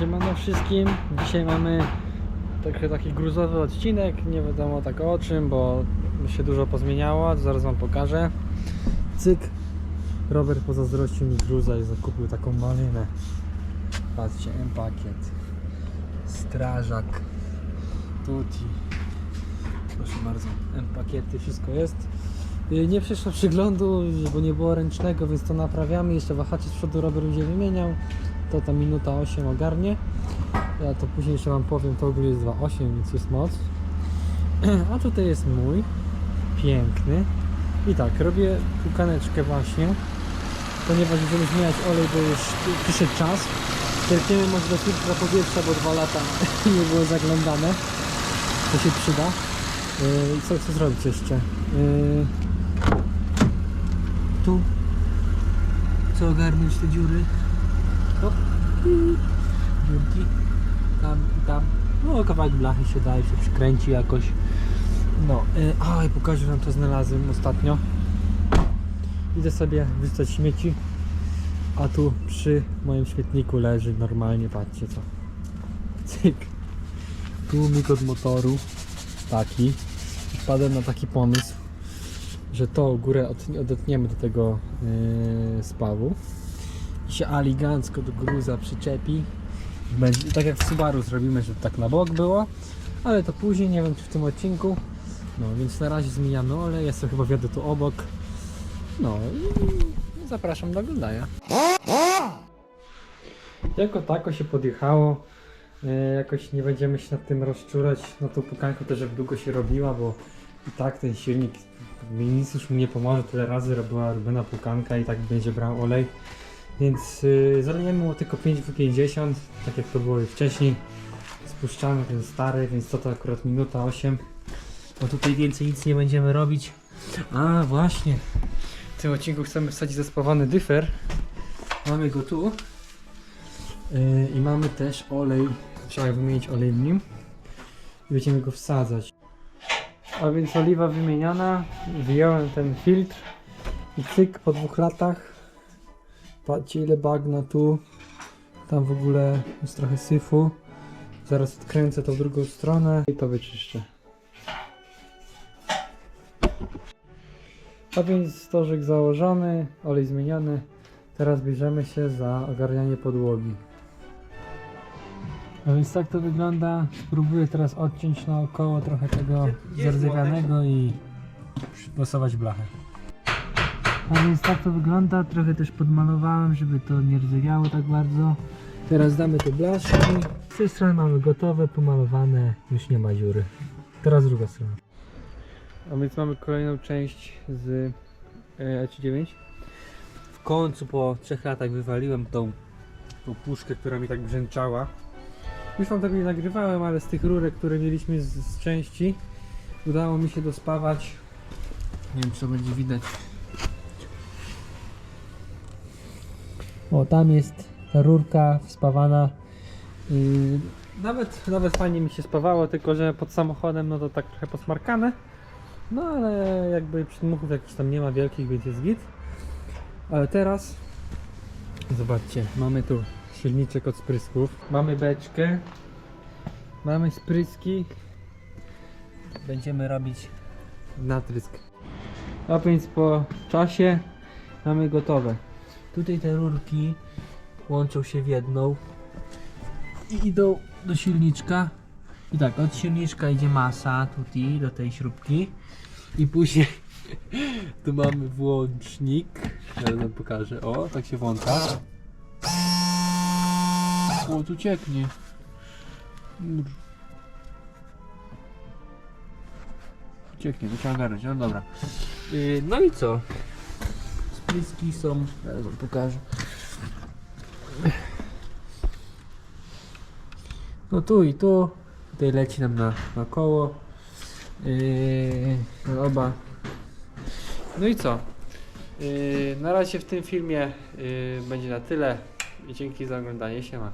Siemano wszystkim. Dzisiaj mamy trochę taki gruzowy odcinek. Nie wiadomo tak o czym, bo się dużo pozmieniało. Zaraz wam pokażę. Cyk. Robert pozazdrościł mi gruza i zakupił taką malynę. Patrzcie, M-pakiet. Strażak. Tutti. Proszę bardzo, M-pakiety, wszystko jest. Y, Nie przeszło przeglądu, bo nie było ręcznego, więc to naprawiamy. Jeszcze wahaczy z przodu Robert będzie wymieniał. To ta minuta 8 ogarnie. Ja to później jeszcze wam powiem, to ogólnie jest 2.8, więc jest moc. A tutaj jest mój. Piękny. I tak, robię pukaneczkę właśnie. Ponieważ będziemy zmieniać olej, bo już przyszedł czas. Czerpiemy może do filtra powietrza, bo dwa lata nie było zaglądane. To się przyda. Yy, I co chcę zrobić jeszcze? Yy, tu chcę ogarnąć te dziury. Dziurki. Tam i tam. No kawałek blachy się daje, się przykręci jakoś. No, a i pokażę wam co znalazłem ostatnio. Idę sobie wyrzucać śmieci. A tu przy moim śmietniku leży normalnie, patrzcie co. Cyk. Tłumik od motoru. Taki. Wpadłem na taki pomysł, że to górę od, odetniemy do tego yy, spawu. Się elegancko do gruza przyczepi. Tak jak w Subaru zrobimy, żeby tak na bok było. Ale to później, nie wiem czy w tym odcinku. No więc na razie zmieniamy olej. Ja sobie chyba wjadę tu obok. No i zapraszam do oglądania. Jako tako się podjechało. E, Jakoś nie będziemy się nad tym rozczurać. Na tą pukankę też jak długo się robiła, bo i tak ten silnik mi nic już mi nie pomoże. Tyle razy robiła robiona pukanka i tak będzie brał olej. Więc yy, zalejemy mu tylko 5W50, tak jak to było wcześniej. Spuszczamy ten stary, więc to to akurat minuta 8. Bo tutaj więcej nic nie będziemy robić. A właśnie. W tym odcinku chcemy wsadzić zespawany dyfer. Mamy go tu. Yy, I mamy też olej. Trzeba wymienić olej w nim. I będziemy go wsadzać. A więc oliwa wymieniona. Wyjąłem ten filtr. I cyk po dwóch latach. Patrzcie ile bagna tu. Tam w ogóle jest trochę syfu. Zaraz odkręcę tą drugą stronę i to wyczyszczę. A więc stożek założony, olej zmieniony. Teraz bierzemy się za ogarnianie podłogi. A więc tak to wygląda. Spróbuję teraz odciąć naokoło trochę tego zardzewianego i przypasować blachę. A więc tak to wygląda. Trochę też podmalowałem, żeby to nie rdzewiało tak bardzo. Teraz damy te blaszki. Z tej strony mamy gotowe, pomalowane. Już nie ma dziury. Teraz druga strona. A więc mamy kolejną część z e, E39. W końcu po trzech latach wywaliłem tą, tą puszkę, która mi tak brzęczała. Już wam tego nie nagrywałem, ale z tych rurek, które mieliśmy z, z części udało mi się dospawać. Nie wiem, czy to będzie widać. O, tam jest ta rurka wspawana. Yy, nawet, nawet fajnie mi się spawało, tylko że pod samochodem no to tak trochę posmarkane. No ale jakby przedmuchów jakichś tam nie ma wielkich, więc jest git. Ale teraz zobaczcie, mamy tu silniczek od sprysków. Mamy beczkę. Mamy spryski. Będziemy robić natrysk. A więc po czasie mamy gotowe. Tutaj te rurki łączą się w jedną i idą do silniczka. I tak, od silniczka idzie masa tutaj do tej śrubki i później tu mamy włącznik. Ja wam pokażę. O, tak się włącza. O, tu cieknie. Cieknie, trzeba ogarnąć, no dobra. Yy, no i co? Spriski są, teraz wam pokażę. No tu i tu. Tutaj leci nam na, na koło. Yy, oba. No i co? Yy, na razie w tym filmie yy, będzie na tyle. I dzięki za oglądanie. Siema.